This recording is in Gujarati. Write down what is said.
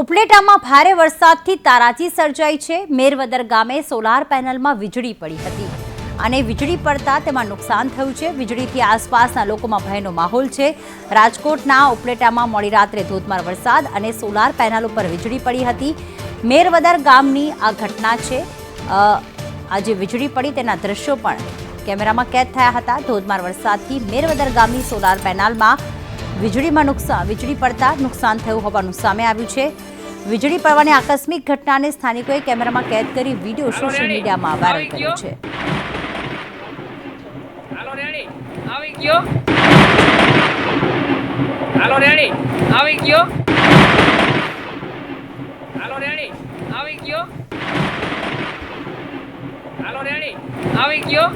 ઉપલેટામાં ભારે વરસાદથી તારાજી સર્જાઈ છે. મેરવદર ગામે સોલાર પેનલમાં વીજળી પડી હતી અને વીજળી પડતા તેમાં નુકસાન થયું છે. વીજળીથી આસપાસના લોકોમાં ભયનો માહોલ છે. રાજકોટના ઉપલેટામાં મોડી રાત્રે ધોધમાર વરસાદ અને સોલાર પેનલ ઉપર વીજળી પડી હતી. મેરવદર ગામની આ ઘટના છે. આ જે વીજળી પડી તેના દ્રશ્યો પણ કેમેરામાં કેદ થયા હતા. ધોધમાર વરસાદથી મેરવદર ગામની સોલાર પેનલમાં વીજળીમાં નુકસાન વીજળી પડતા નુકસાન થયું હોવાનું સામે આવ્યું છે. વીજળી પડવાની આકસ્મિક ઘટનાને સ્થાનિકોએ કેમેરામાં કેદ કરી વીડિયો સોશિયલ મીડિયામાં વાયરલ કર્યો છે. આવી ગયો. હાલો રેડી. આવી ગયો. હાલો રેડી. આવી ગયો. હાલો રેડી. આવી ગયો.